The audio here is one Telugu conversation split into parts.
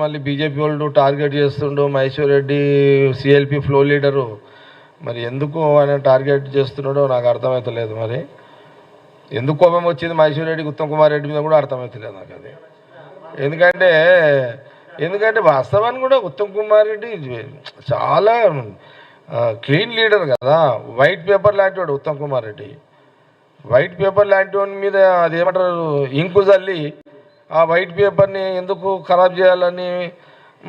మళ్ళీ బీజేపీ వాళ్ళు టార్గెట్ చేస్తుండు Maheshwar Reddy CLP floor leader మరి ఎందుకు ఆయన టార్గెట్ చేస్తున్నాడో నాకు అర్థమవుతలేదు మరి. ఎందుకు కోపం వచ్చింది మహేశ్వర్ రెడ్డికి ఉత్తమ్ కుమార్ రెడ్డి మీద కూడా అర్థమవుతలేదు నాకు అది. ఎందుకంటే ఎందుకంటే వాస్తవాన్ని కూడా ఉత్తమ్ కుమార్ రెడ్డి చాలా క్లీన్ లీడర్ కదా. వైట్ పేపర్ లాంటి వాడు ఉత్తమ్ కుమార్ రెడ్డి. వైట్ పేపర్ లాంటి వాడి మీద అది ఏమంటారు ఇంకు చల్లి ఆ వైట్ పేపర్ని ఎందుకు ఖరాబ్ చేయాలని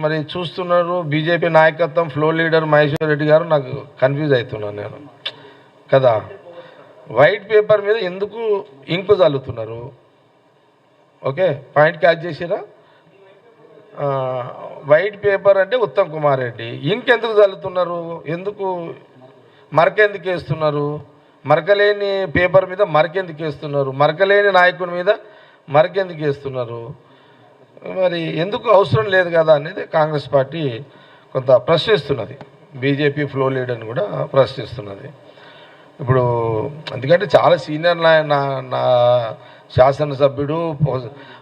మరి చూస్తున్నారు. బీజేపీ నాయకత్వం ఫ్లో లీడర్ మహేశ్వర్ రెడ్డి గారు నాకు కన్ఫ్యూజ్ అవుతున్నాను నేను. కదా? వైట్ పేపర్ మీద ఎందుకు ఇంకు చల్లుతున్నారు ఓకే పాయింట్ క్యాచ్ చేసిరా? వైట్ పేపర్ అంటే ఉత్తమ్ కుమార్ రెడ్డి. ఇంకెందుకు చల్లుతున్నారు ఎందుకు మరకెందుకు వేస్తున్నారు? మరకలేని పేపర్ మీద మరకెందుకు వేస్తున్నారు? మరకలేని నాయకుని మీద మరక ఎందుకు వేస్తున్నారు మరి ఎందుకు అవసరం లేదు కదా అనేది కాంగ్రెస్ పార్టీ కొంత ప్రశ్నిస్తున్నది బీజేపీ ఫ్లో లీడర్ని కూడా ప్రశ్నిస్తున్నది ఇప్పుడు ఎందుకంటే చాలా సీనియర్ నా నా- శాసనసభ్యుడు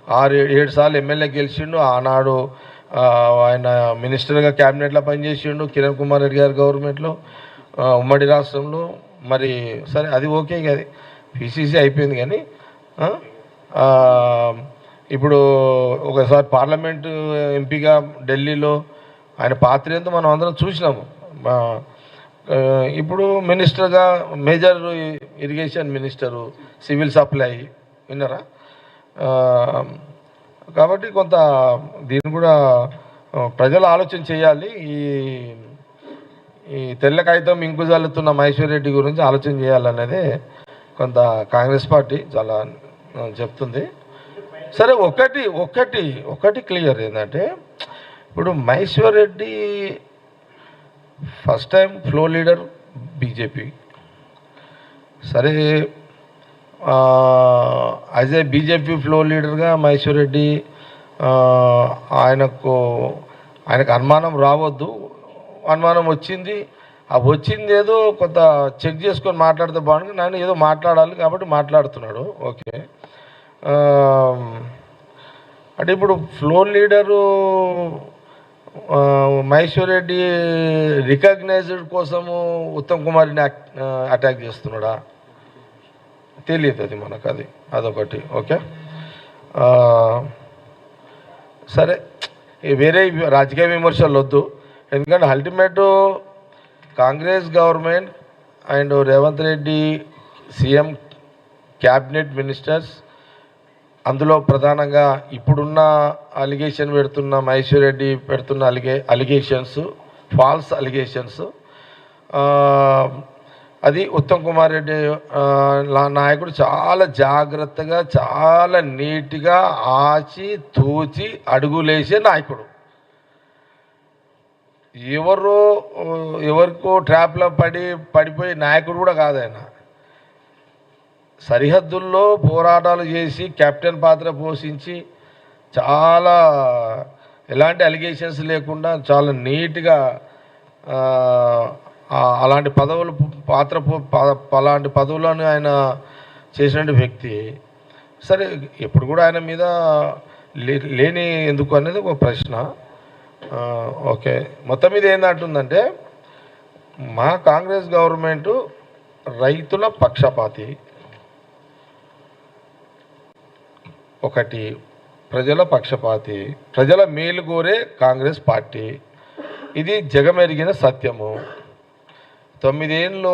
ఆరు ఏడు సార్లు ఎమ్మెల్యే గెలిచిండు. ఆనాడు ఆయన మినిస్టర్గా క్యాబినెట్లో పనిచేసిండు. కిరణ్ కుమార్ రెడ్డి గారి గవర్నమెంట్లో ఉమ్మడి రాష్ట్రంలో. మరి సరే అది ఓకే అది. పిసిసి అయిపోయింది కానీ ఇప్పుడు ఒకసారి పార్లమెంటు ఎంపీగా ఢిల్లీలో ఆయన పాత్ర ఏందో మనం అందరం చూసినాము. ఇప్పుడు మినిస్టర్గా major irrigation minister civil supply విన్నారా? కాబట్టి కొంత దీన్ని కూడా ప్రజలు ఆలోచన చేయాలి. ఈ ఈ తెల్ల కాగితం ఇంకు జల్లుతున్న మహేశ్వర్ రెడ్డి గురించి ఆలోచన చేయాలనేది కొంత కాంగ్రెస్ పార్టీ చాలా చెప్తుంది. సరే ఒకటి ఒకటి ఒకటి క్లియర్ ఏంటంటే ఇప్పుడు Maheshwar Reddy first time floor leader BJP. సరే యాజ్ ఏ బీజేపీ ఫ్లో లీడర్గా మహేశ్వర్ రెడ్డి ఆయనకు ఆయనకు అనుమానం రావద్దు. అనుమానం వచ్చింది. ఆ వచ్చింది ఏదో కొంత చెక్ చేసుకొని మాట్లాడితే బాగుంది నన్ను ఏదో మాట్లాడాలి కాబట్టి మాట్లాడుతున్నాడు. ఓకే. అంటే ఇప్పుడు floor leader Maheshwar Reddy recognised కోసము ఉత్తమ్ కుమార్ని అటాక్ చేస్తున్నాడా? తెలియదు అది మనకు అది అదొకటి ఓకే? సరే వేరే రాజకీయ విమర్శలు వద్దు. ఎందుకంటే ultimate Congress government and Revanth Reddy CM cabinet ministers అందులో ప్రధానంగా ఇప్పుడున్న అలిగేషన్ పెడుతున్న మహేశ్వర్ రెడ్డి పెడుతున్న అలిగే అలిగేషన్స్ ఫాల్స్ అలిగేషన్స్ అది ఉత్తమ్ కుమార్ రెడ్డి నాయకుడు చాలా జాగ్రత్తగా చాలా నీట్గా ఆచి తూచి అడుగులేసే నాయకుడు. ఎవరో ఎవరికో ట్రాప్లో పడి పడిపోయే నాయకుడు కూడా కాదు ఆయన. సరిహద్దుల్లో పోరాటాలు చేసి కెప్టెన్ పాత్ర పోషించి చాలా ఎలాంటి అలిగేషన్స్ లేకుండా చాలా నీట్గా అలాంటి పదవులు పాత్ర ప- అలాంటి పదవులను ఆయన చేసిన వ్యక్తి. సరే ఎప్పుడు కూడా ఆయన మీద లే- లేని ఎందుకు అనేది ఒక ప్రశ్న. ఓకే. మొత్తం మీద ఏంటంటుందంటే మా కాంగ్రెస్ గవర్నమెంటు రైతుల పక్షపాతి. ఒకటి ప్రజల పక్షపాతి ప్రజల మేలు కోరే కాంగ్రెస్ పార్టీ. ఇది జగమెరిగిన సత్యము. తొమ్మిదేళ్ళు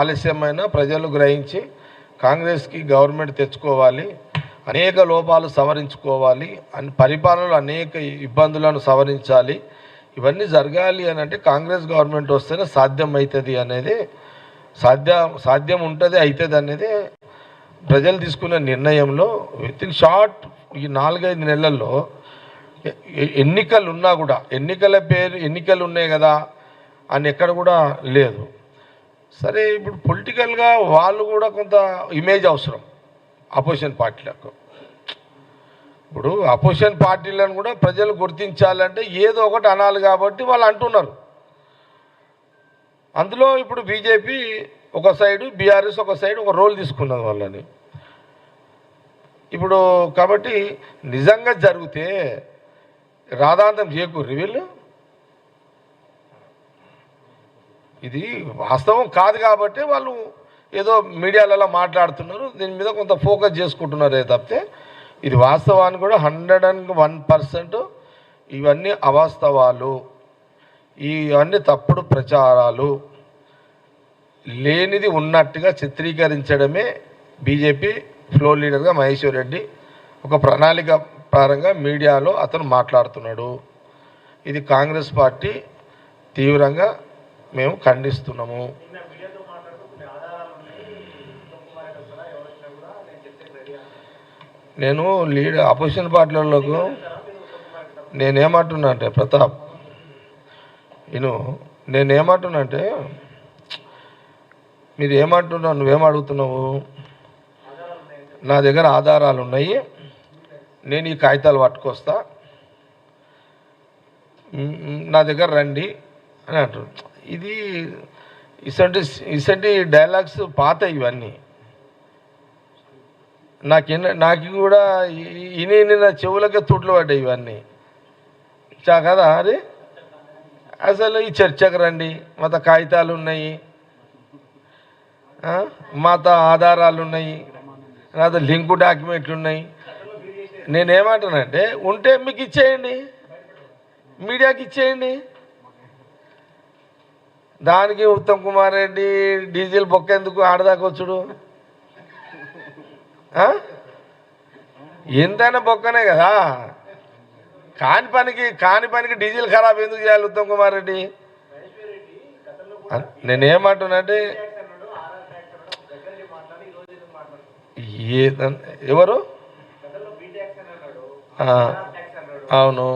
ఆలస్యమైన ప్రజలు గ్రహించి కాంగ్రెస్కి గవర్నమెంట్ తెచ్చుకోవాలి అనేక లోపాలు సవరించుకోవాలి అని పరిపాలనలో అనేక ఇబ్బందులను సవరించాలి. ఇవన్నీ జరగాలి అని అంటే కాంగ్రెస్ గవర్నమెంట్ వస్తేనే సాధ్యం అవుతుంది అనేది సాధ్య సాధ్యం ఉంటుంది అవుతుంది అనేది ప్రజలు తీసుకున్న నిర్ణయంలో విత్ ఇన్ షార్ట్ ఈ నాలుగైదు నెలల్లో ఎన్నికలు ఉన్నా కూడా ఎన్నికల పేరు ఎన్నికలు ఉన్నాయి కదా అని ఎక్కడ కూడా లేదు. సరే ఇప్పుడు పొలిటికల్గా వాళ్ళు కూడా కొంత ఇమేజ్ అవసరం అపోజిషన్ పార్టీలకు. ఇప్పుడు అపోజిషన్ పార్టీలను కూడా ప్రజలు గుర్తించాలంటే ఏదో ఒకటి అనాలి కాబట్టి వాళ్ళు అంటున్నారు. అందులో ఇప్పుడు బీజేపీ ఒక సైడు బీఆర్ఎస్ ఒక సైడ్ ఒక రోల్ తీసుకున్నది వాళ్ళని. ఇప్పుడు కాబట్టి నిజంగా జరిగితే రాధాంతం చేకూర్రి వీళ్ళు? ఇది వాస్తవం కాదు కాబట్టి వాళ్ళు ఏదో మీడియాలలో మాట్లాడుతున్నారు దీని మీద కొంత ఫోకస్ చేసుకుంటున్నారే తప్పితే ఇది వాస్తవాన్ని కూడా హండ్రెడ్ అండ్ వన్ పర్సెంట్ ఇవన్నీ అవాస్తవాలు. ఇవన్నీ తప్పుడు ప్రచారాలు లేనిది ఉన్నట్టుగా చిత్రీకరించడమే బీజేపీ ఫ్లోర్ లీడర్గా మహేశ్వర్ రెడ్డి ఒక ప్రణాళిక పరంగా మీడియాలో అతను మాట్లాడుతున్నాడు. ఇది కాంగ్రెస్ పార్టీ తీవ్రంగా మేము ఖండిస్తున్నాము. నేను లీడ్ అపోజిషన్ పార్టీలకు నేనేమంటున్నా అంటే ప్రతాప్ నేను నేనేమంటున్నా అంటే మీరు ఏమంటున్నావు నువ్వేం అడుగుతున్నావు నా దగ్గర ఆధారాలు ఉన్నాయి నేను ఈ కాగితాలు పట్టుకొస్తా. నా దగ్గర రండి అని అంటారు. ఇది ఇసంటి ఇసంటి డైలాగ్స్ పాత ఇవన్నీ. నాకు నాకు కూడా ఇని నా చెవులకే తుట్లు పడ్డాయి ఇవన్నీ. చా కదా అరే అసలు ఈ చర్చకు రండి. మత కాగితాలు ఉన్నాయి మాతో ఆధారాలు ఉన్నాయి నాతో లింకు డాక్యుమెంట్లు ఉన్నాయి నేనేమంటానంటే ఉంటే మీకు ఇచ్చేయండి మీడియాకి ఇచ్చేయండి దానికి ఉత్తమ్ కుమార్ రెడ్డి డీజిల్ బొక్క ఎందుకు ఆడదాకొచ్చుడు ఎంతైనా బొక్కనే కదా. కాని పనికి కాని పనికి డీజిల్ ఖరాబ్ ఎందుకు చేయాలి ఉత్తమ్ కుమార్ రెడ్డి? నేనేమంటున్నా అంటే ఏ ఎవరు? అవును.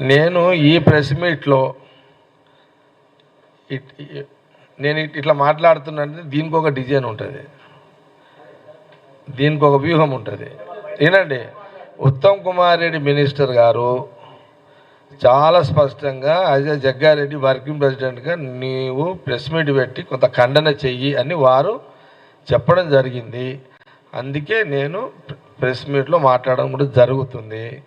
నేను ఈ ప్రెస్ మీట్లో నేను ఇట్లా మాట్లాడుతున్నానంటే దీనికి ఒక డిజైన్ ఉంటుంది. దీనికి ఒక వ్యూహం ఉంటుంది. ఏనండి? ఉత్తమ్ కుమార్ రెడ్డి మినిస్టర్ గారు చాలా స్పష్టంగా అజయ్ జగ్గారెడ్డి వర్కింగ్ ప్రెసిడెంట్గా నీవు ప్రెస్ మీట్ పెట్టి కొంత ఖండన చెయ్యి అని వారు చెప్పడం జరిగింది. అందుకే నేను ప్రెస్ మీట్లో మాట్లాడడం కూడా జరుగుతుంది.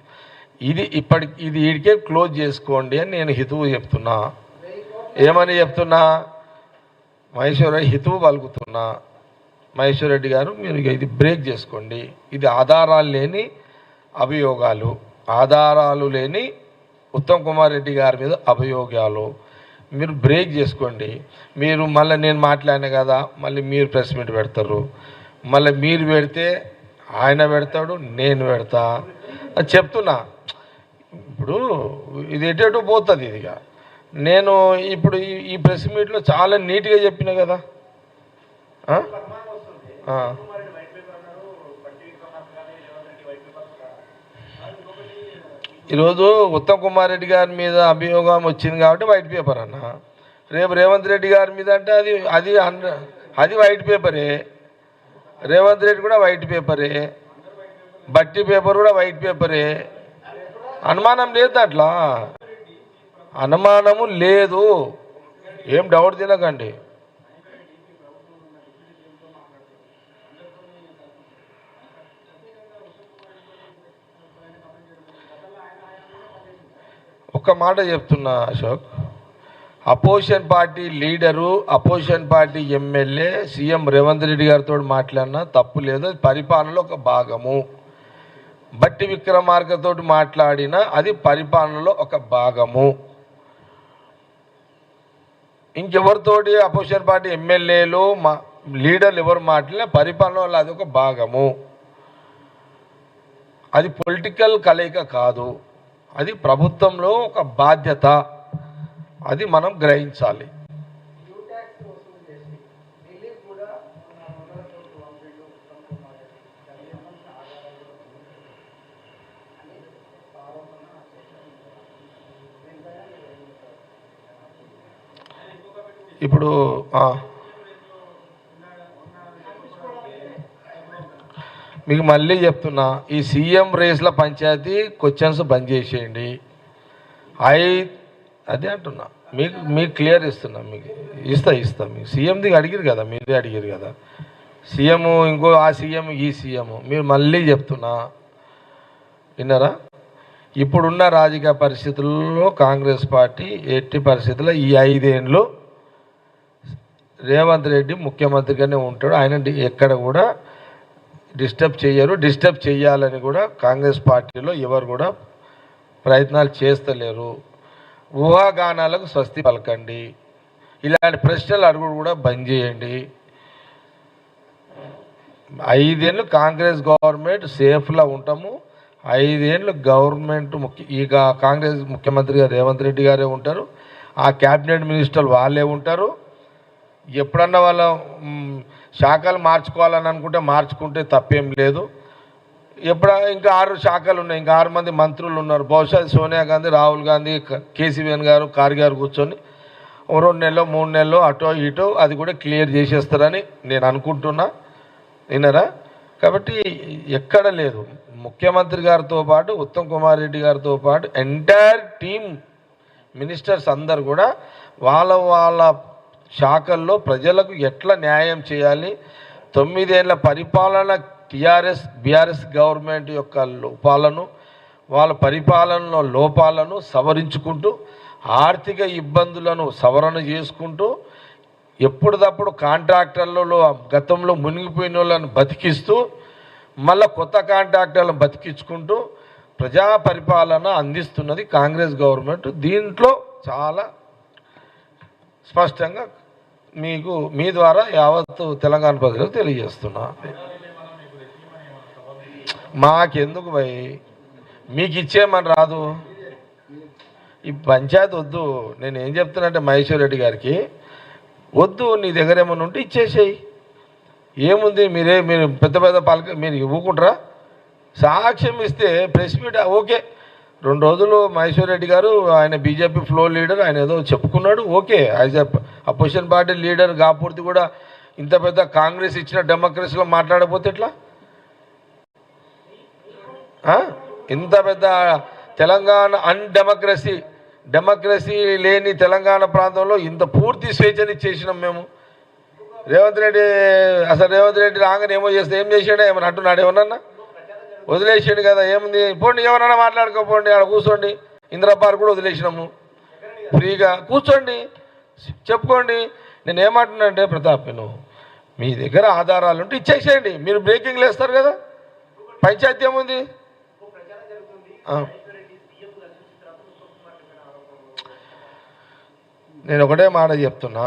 ఇది ఇప్పటి ఇది వీడికే క్లోజ్ చేసుకోండి అని నేను హితువు చెప్తున్నా. ఏమని చెప్తున్నా? మహేశ్వర హితువు పలుకుతున్నా. మహేశ్వర్ రెడ్డి గారు మీరు ఇది బ్రేక్ చేసుకోండి. ఇది ఆధారాలు లేని అభియోగాలు. ఆధారాలు లేని ఉత్తమ్ కుమార్ రెడ్డి గారి మీద అభియోగాలు. మీరు బ్రేక్ చేసుకోండి. మీరు మళ్ళీ నేను మాట్లాడిన కదా మళ్ళీ మీరు ప్రెస్ మీట్ పెడతారు. మళ్ళీ మీరు పెడితే ఆయన పెడతాడు నేను పెడతా. అది చెప్తున్నా. ఇప్పుడు ఇది ఎటేటో పోతుంది ఇదిగా. నేను ఇప్పుడు ఈ- ఈ ప్రెస్ మీట్లో చాలా నీట్గా చెప్పిన కదా ఆ? ఆ. ఈరోజు ఉత్తమ్ కుమార్ రెడ్డి గారి మీద అభియోగం వచ్చింది కాబట్టి వైట్ పేపర్ అన్న. రేపు రేవంత్ రెడ్డి గారి మీద అంటే అది అది అది వైట్ పేపరే. రేవంత్ రెడ్డి కూడా వైట్ పేపరే. బట్టి పేపర్ కూడా వైట్ పేపరే. అనుమానం లేదు అట్లా అనుమానము లేదు. ఏం డౌట్ తినకండి. ఒక మాట చెప్తున్నా Ashok. Opposition party leader opposition party MLA CM Revanth Reddy గారితో మాట్లాడినా తప్పు లేదు. పరిపాలనలో ఒక భాగము. బట్టి విక్రమార్కతో మాట్లాడినా అది పరిపాలనలో ఒక భాగము. ఇంకెవరితోటి అపోజిషన్ పార్టీ ఎమ్మెల్యేలు మా లీడర్లు ఎవరు మాట్లాడినా పరిపాలనలో అది ఒక భాగము. అది పొలిటికల్ కలయిక కాదు. అది ప్రభుత్వంలో ఒక బాధ్యత. అది మనం గ్రహించాలి. ఇప్పుడు మీకు మళ్ళీ చెప్తున్నా ఈ సీఎం రేస్ల పంచాయతీ క్వశ్చన్స్ బంద్ చేసేయండి. ఐ అదే అంటున్నా మీకు మీకు క్లియర్ ఇస్తున్నా మీకు ఇస్తా ఇస్తా మీకు సీఎంది అడిగిరు కదా మీరే అడిగారు కదా. సీఎం ఇంకో ఆ సీఎం ఈ సీఎం మీరు మళ్ళీ చెప్తున్నా విన్నారా? ఇప్పుడున్న రాజకీయ పరిస్థితుల్లో కాంగ్రెస్ పార్టీ ఎట్టి పరిస్థితుల్లో ఈ ఐదేళ్ళు రేవంత్ రెడ్డి ముఖ్యమంత్రిగానే ఉంటాడు. ఆయన ఎక్కడ కూడా డిస్టర్బ్ చేయరు డిస్టర్బ్ చేయాలని కూడా కాంగ్రెస్ పార్టీలో ఎవరు కూడా ప్రయత్నాలు చేస్తలేరు. ఊహాగానాలకు స్వస్తి పలకండి. ఇలాంటి ప్రశ్నలు అడుగుడు కూడా బంద్ చేయండి. ఐదేళ్ళు కాంగ్రెస్ గవర్నమెంట్ సేఫ్లో ఉంటాము. ఐదేళ్ళు గవర్నమెంట్ ముఖ్య ఇక కాంగ్రెస్ ముఖ్యమంత్రిగా రేవంత్ రెడ్డి గారే ఉంటారు. ఆ క్యాబినెట్ మినిస్టర్లు వాళ్ళే ఉంటారు. ఎప్పుడన్నా వాళ్ళ శాఖలు మార్చుకోవాలని అనుకుంటే మార్చుకుంటే తప్పేం లేదు. ఎప్పుడ ఇంకా ఆరు శాఖలు ఉన్నాయి. ఇంకా ఆరు మంది మంత్రులు ఉన్నారు. బహుశా సోనియా గాంధీ రాహుల్ గాంధీ కేసీవేన్ గారు కార్ గారు కూర్చొని ఓ రెండు నెలలో మూడు నెలలో అటో ఇటో అది కూడా క్లియర్ చేసేస్తారని నేను అనుకుంటున్నా. విన్నారా? కాబట్టి ఎక్కడ లేదు. ముఖ్యమంత్రి గారితో పాటు ఉత్తమ్ కుమార్ రెడ్డి గారితో పాటు ఎంటైర్ టీమ్ మినిస్టర్స్ అందరు కూడా వాళ్ళ వాళ్ళ శాఖల్లో ప్రజలకు ఎట్లా న్యాయం చేయాలి? తొమ్మిదేళ్ళ పరిపాలన టీఆర్ఎస్ బీఆర్ఎస్ గవర్నమెంట్ యొక్క లోపాలను వాళ్ళ పరిపాలనలో లోపాలను సవరించుకుంటూ ఆర్థిక ఇబ్బందులను సవరణ చేసుకుంటూ ఎప్పటిదప్పుడు కాంట్రాక్టర్లలో గతంలో మునిగిపోయిన వాళ్ళని బతికిస్తూ మళ్ళీ కొత్త కాంట్రాక్టర్లను బతికించుకుంటూ ప్రజా పరిపాలన అందిస్తున్నది కాంగ్రెస్ గవర్నమెంట్. దీంట్లో చాలా స్పష్టంగా మీకు మీ ద్వారా యావత్తు తెలంగాణ ప్రజలకు తెలియజేస్తున్నా. మాకెందుకు భయ్? మీకు ఇచ్చేయమని రాదు. ఈ పంచాయతీ వద్దు. నేను ఏం చెప్తున్నంటే మహేశ్వర్ రెడ్డి గారికి వద్దు నీ దగ్గర ఏమైనా ఉంటే ఇచ్చేసేయి. ఏముంది? మీరే మీరు పెద్ద పెద్ద పాలక మీరు ఇవ్వకుంటారా? సాక్ష్యం ఇస్తే ప్రెస్ మీట్ ఓకే. రెండు రోజులు మహేశ్వర్ రెడ్డి గారు ఆయన బీజేపీ ఫ్లో లీడర్ ఆయన ఏదో చెప్పుకున్నాడు. Okay as a opposition party leader కాపూర్తి కూడా ఇంత పెద్ద కాంగ్రెస్ ఇచ్చిన డెమోక్రసీలో మాట్లాడకపోతే ఎట్లా? ఇంత పెద్ద తెలంగాణ అన్ డెమోక్రసీ డెమోక్రసీ లేని తెలంగాణ ప్రాంతంలో ఇంత పూర్తి స్వేచ్ఛని చేసినాం మేము. రేవంత్ రెడ్డి అసలు రేవంత్ రెడ్డి రాగానే ఏమో చేస్తే ఏం చేసాడు? ఏమన్నా అంటున్నాడు ఏమన్నా వదిలేసాడు కదా ఏముంది? పోండి ఎవరైనా మాట్లాడుకోపోండి ఆడ కూర్చోండి. ఇందిరా పార్క్ కూడా వదిలేసినాము. ఫ్రీగా కూర్చోండి చెప్పుకోండి. నేను ఏమంటున్నా అంటే ప్రతాప్ నువ్వు మీ దగ్గర ఆధారాలు ఉంటే ఇచ్చేసేయండి. మీరు బ్రేకింగ్లు వేస్తారు కదా? పంచాయతీ ఏముంది? నేను ఒకటే మాట చెప్తున్నా.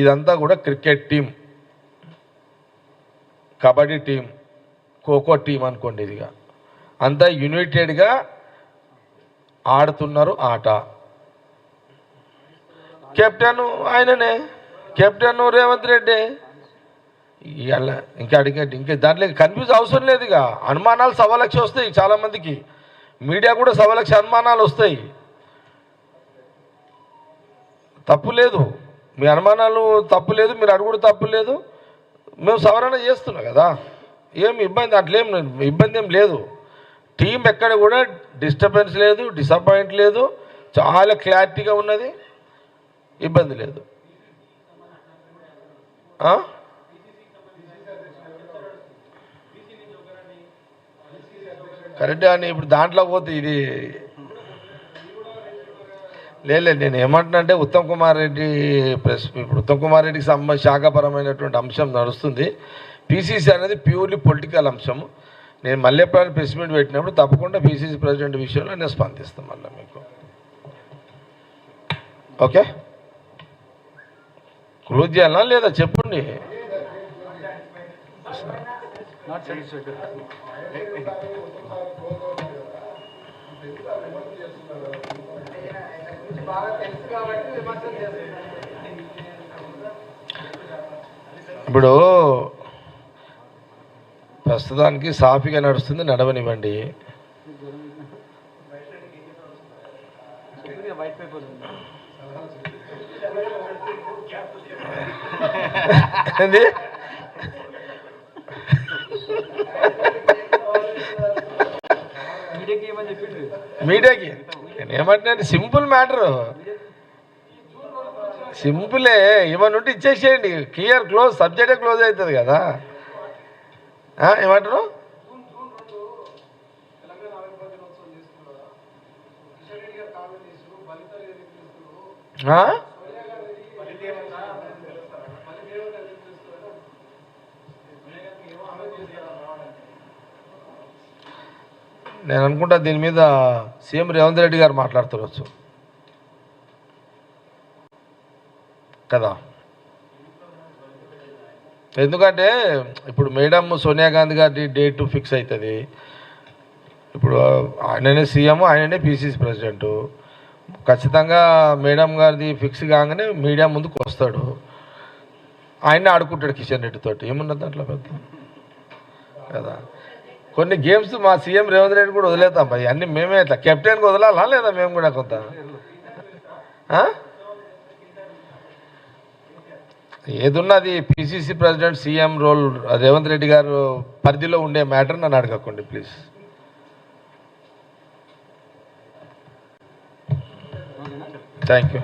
ఇదంతా కూడా cricket team kabaddi team kho kho team అనుకోండి ఇదిగా. అంతా యునైటెడ్గా ఆడుతున్నారు ఆట. కెప్టెన్ ఆయననే. కెప్టెన్ రేవంత్ రెడ్డి. ఇవాళ ఇంకా అడిగే ఇంకా దాంట్లో కన్ఫ్యూజ్ అవసరం లేదు ఇక అనుమానాలు సవాలక్ష వస్తాయి చాలామందికి. మీడియా కూడా సవాలక్ష అనుమానాలు వస్తాయి. తప్పు లేదు. మీ అనుమానాలు తప్పు లేదు మీరు అడుగుడు తప్పు లేదు. మేము సవరణ చేస్తున్నాం కదా. ఏం ఇబ్బంది అట్లేం ఇబ్బంది ఏం లేదు. టీం ఎక్కడ కూడా డిస్టర్బెన్స్ లేదు డిసప్పాయింట్ లేదు. చాలా క్లారిటీగా ఉన్నది. ఇబ్బంది లేదు. ఆ? కరెక్ట్ అని ఇప్పుడు దాంట్లో పోతే ఇది లేదు. నేను ఏమంటున్నా అంటే ఉత్తమ్ కుమార్ రెడ్డి ప్రెస్ ఇప్పుడు ఉత్తమ్ కుమార్ రెడ్డికి సంబంధించి శాఖపరమైనటువంటి అంశం నడుస్తుంది. పీసీసీ అనేది ప్యూర్లీ పొలిటికల్ అంశం నేను మళ్ళీ ఎప్పుడైనా ప్రెస్ మీట్ పెట్టినప్పుడు తప్పకుండా పీసీసీ ప్రెసిడెంట్ విషయంలో నేను స్పందిస్తాను మళ్ళీ మీకు. ఓకే? క్లోజ్ చేయాలా లేదా చెప్పండి? ఇప్పుడు ప్రస్తుతానికి సాఫీగా నడుస్తుంది నడవనివ్వండి. ఏంది? మీడియాకి? నేను ఏమంటున్నాను సింపుల్ మ్యాటరు. సింపులే ఏమన్నా ఉంటే ఇచ్చేసేయండి. క్లియర్ క్లోజ్ సబ్జెక్టే క్లోజ్ అవుతుంది కదా. ఏమంటారు నేను అనుకుంటా దీని మీద సీఎం రేవంత్ రెడ్డి గారు మాట్లాడుతున్నారు. కదా? ఎందుకంటే ఇప్పుడు మేడం సోనియా గాంధీ గారి డేట్ ఫిక్స్ అవుతుంది. ఇప్పుడు ఆయననే సీఎం ఆయననే పిసిసి ప్రెసిడెంట్. ఖచ్చితంగా మేడం గారిది ఫిక్స్ కాగానే మీడియా ముందుకు వస్తాడు. ఆయన్ని ఆడుకుంటాడు కిషన్ రెడ్డితో ఏమున్నది దాంట్లో పెద్ద? కదా. కొన్ని గేమ్స్ మా సీఎం రేవంత్ రెడ్డి కూడా వదిలేతాం భయ్ అన్నీ మేమే ఇట్లా. కెప్టెన్కి వదలాలా లేదా మేము కూడా కొంత ఆ? ఏదున్నది PCC president CM role Revanth Reddy garu పరిధిలో ఉండే మ్యాటర్ నన్ను అడగకండి ప్లీజ్ థ్యాంక్ యూ